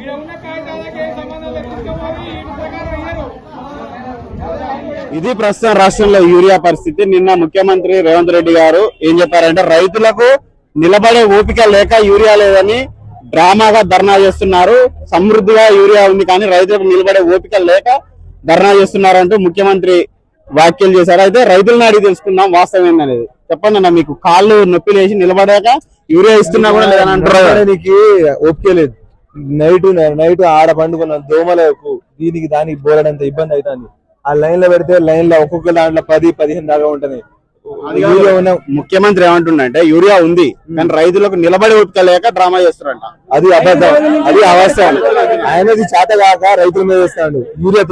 ఈడ ఉన్న కాగితాలకి సంబంధం ఈ ప్రకారం ఇయ్యరు ఇది ప్రస్తుతం రాష్ట్రంలో యూరియా పరిస్థితి. నిన్న ముఖ్యమంత్రి రేవంత్ రెడ్డి గారు ఏం చెప్పారంటే రైతులకు నిలబడే ఓపిక లేక యూరియా లేదని డ్రామాగా ధర్నా చేస్తున్నారు. సమృద్ధిగా యూరియా ఉంది కానీ రైతులకు నిలబడే ఓపిక లేక ధర్నా చేస్తున్నారంటూ ముఖ్యమంత్రి వ్యాఖ్యలు చేశారు. అయితే రైతులను అడిగి తెలుసుకుందాం వాస్తవం ఏందనేది. చెప్పండి అన్న మీకు కాళ్ళు నొప్పి లేచి నిలబడాక యూరియా ఇస్తున్నా కూడా లేదని అంటారు ఓపిక లేదు. నైట్ నైట్ ఆడ పండుకున్న దోమలకు దీనికి దానికి బోలడంత ఇబ్బంది అవుతుంది. ఆ లైన్లో పెడితే లైన్లో ఒక్కొక్క దాంట్లో పది పదిహేను దాకా ఉంటది. యూరియా ఉన్న ముఖ్యమంత్రి ఏమంటుండంటే యూరియా ఉంది కానీ రైతులకు నిలబడే ఓపిక లేక డ్రామా చేస్తారంట అది అబద్ధం. అది అవసరం. ఆయనది చేత కాక రైతుల మీద వేస్తాడు యూరియా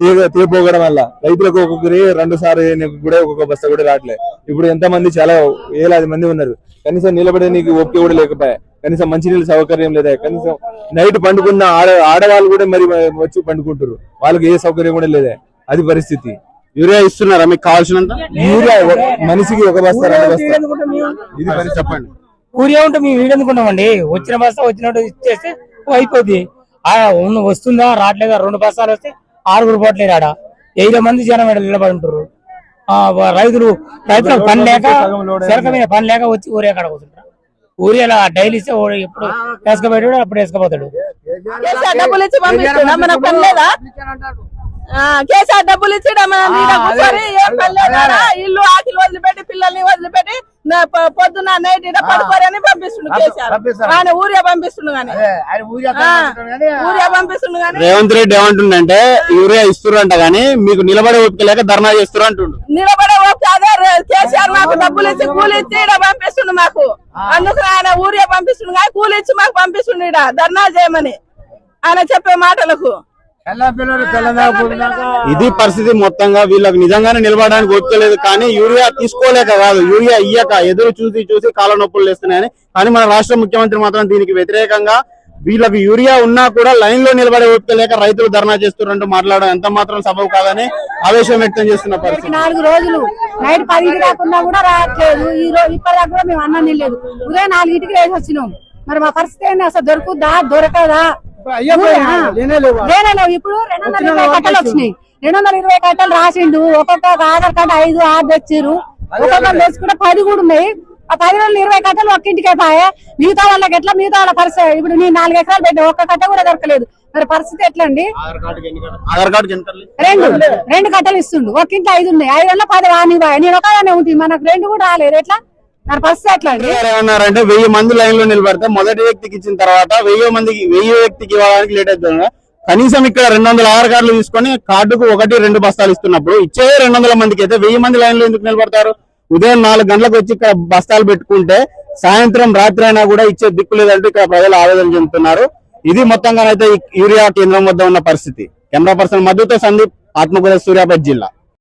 తేపోగడం వల్ల. రైతులకు ఒక్కొక్కరి రెండు సార్లు కూడా ఒక్కొక్క బస్తా కూడా రావట్లే ఇప్పుడు ఎంత మంది చాలా వేలాది మంది ఉన్నారు. కనీసం నిలబడే నీకు ఓపిక కూడా లేకపోయా? కనీసం మంచినీళ్ళ సౌకర్యం లేదా? కనీసం నైట్ పండుకున్న ఆడ ఆడవాళ్ళు కూడా మరి వచ్చి పండుకుంటారు వాళ్ళకి ఏ సౌకర్యం కూడా లేదా? అది పరిస్థితి. యూరియా ఇస్తున్నారా? మీకు కావాల్సినంత? యూరియా మనిషికి ఒక బస్తా రెండు బస్తా. ఇది మరి చెప్పండి. ఊరియా ఉంటే మేము వీడెందుకున్నామండి వచ్చిన బస్తా వచ్చినట్టు ఇచ్చేస్తే అయిపోద్ది. వస్తుందా? రావట్లేదా రెండు బస్తాలు వస్తే ఆరుగురు పోట్లేరు ఆడ ఐదు మంది జనం ఈడ నిలబడి ఉంటారు రైతులు రైతులకు పని లేక చెరక మీద పని లేక వచ్చి ఊరియా కాడ కూర్చుంటారు. ఊరియాలో డైలీ ఇస్తే ఎప్పుడు వేసుకపోయాడు అప్పుడు వేసుకపోతాడు. కేసీఆర్ డబ్బులు ఇచ్చి పంపిస్తున్నా మనకు పని లేదా? కేసీఆర్ డబ్బులు ఇచ్చి ఇల్లు ఆకిలు వదిలిపెట్టి పిల్లల్ని వదిలిపెట్టి నా ప- పొద్దున్న నైట్ ఇడ పడుకోరి అని పంపిస్తుండు కేసీఆర్. ఆయన ఊరియా పంపిస్తుండు గాని ఊరియా పంపిస్తుండు గాని. రేవంత్ రెడ్డి ఏమంటుండంటే యూరియా ఇస్తురంట కానీ మీకు నిలబడే ఓపిక లేక ధర్నా చేస్తున్నారు అంటుండు నిలబడే ఓపిక అదే కేసీఆర్ మాకు డబ్బులు ఇచ్చి కూలి ఇచ్చి ఈడ పంపిస్తుండు మాకు. అందుకు ఆయన ఊరియా పంపిస్తుండు కానీ కూలి ఇచ్చి మాకు పంపిస్తుండు ఈడ ధర్నా చేయమని. ఆయన చెప్పే మాటలకు. ఇది పరిస్థితి మొత్తంగా వీళ్ళకి నిజంగానే నిలబడడానికి ఓపిక లేదు. కానీ యూరియా తీసుకోలేక కాదు. యూరియా ఇయ్యక ఎదురు చూసి చూసి కాళ్ళ నొప్పులు లేస్తున్నాయని. కానీ మన రాష్ట్ర ముఖ్యమంత్రి మాత్రం దీనికి వ్యతిరేకంగా వీళ్ళకి యూరియా ఉన్నా కూడా లైన్లో నిలబడే ఓపిక లేక రైతులు ధర్నా చేస్తున్నారంటూ మాట్లాడడం ఎంత మాత్రం సబబు కాదని ఆవేశం వ్యక్తం చేస్తున్న పరిస్థితి. నాలుగు రోజులు నైట్ పదింటి రాకుండా కూడా రావట్లేదు. ఈ రోజు ఇప్పటిదాకా కూడా మేము అన్నం తినలేదు. ఉదయం నాలుగింటికి వేసి వచ్చినాం. మరి మా పరిస్థితి ఏంది? అసలు దొరుకుద్దా? దొరకదా? లేనే లేవు? ఇప్పుడు రెండు వందల ఇరవై కట్టలు వచ్చినాయి. రెండు వందల ఇరవై కట్టలు రాసిండు. ఒక్కొక్క ఆధార్ కార్డు ఐదు ఆరు తెచ్చిర్రు. ఒక్కొక్కరు తెచ్చుకుంటే పది కూడా ఉన్నాయి. ఆ పది రోజులు ఇరవై కట్టలు ఒక్క ఇంటికే పాయే. మిగతా వాళ్ళకి ఎట్లా? మిగతా వాళ్ళ పరిస్థితి. ఇప్పుడు నీ నాలుగు ఎకరాలు పెట్టి. ఒక్క కట్ట కూడా దొరకలేదు. మరి పరిస్థితి ఎట్లా అండి? రెండు. రెండు. కట్టలు ఇస్తుండు. ఒక ఇంట్లో ఐదు ఉన్నాయి. ఐదు వందల పది వాని బాయ్ నేను ఒకదానే ఉంటుంది మనకు రెండు కూడా రాలేదు. ఎట్లా? నా ఫస్ట్ ఎట్లా అండి? ఏమన్నారంటే వెయ్యి మంది లైన్లో నిలబడితే మొదటి వ్యక్తికి ఇచ్చిన తర్వాత వెయ్యి మందికి వెయ్యి వ్యక్తికి ఇవ్వడానికి లేట్ అవుతుంది. కనీసం ఇక్కడ రెండు వందల ఆధార్ కార్డులు తీసుకొని కార్డుకు ఒకటి రెండు బస్తాలు ఇస్తున్నప్పుడు ఇచ్చే రెండు వందల మందికి అయితే వెయ్యి మంది లైన్లో ఎందుకు నిలబడతారు? ఉదయం నాలుగు గంటలకు వచ్చి ఇక్కడ బస్తాలు పెట్టుకుంటే సాయంత్రం రాత్రి అయినా కూడా ఇచ్చే దిక్కు లేదంటూ ఇక్కడ ప్రజలు ఆవేదన చెందుతున్నారు. ఇది మొత్తంగానైతే యూరియా కేంద్రం వద్ద ఉన్న పరిస్థితి. కెమెరా పర్సన్ మద్దతు సందీప్ ఆత్మకూర సూర్యాపేట జిల్లా.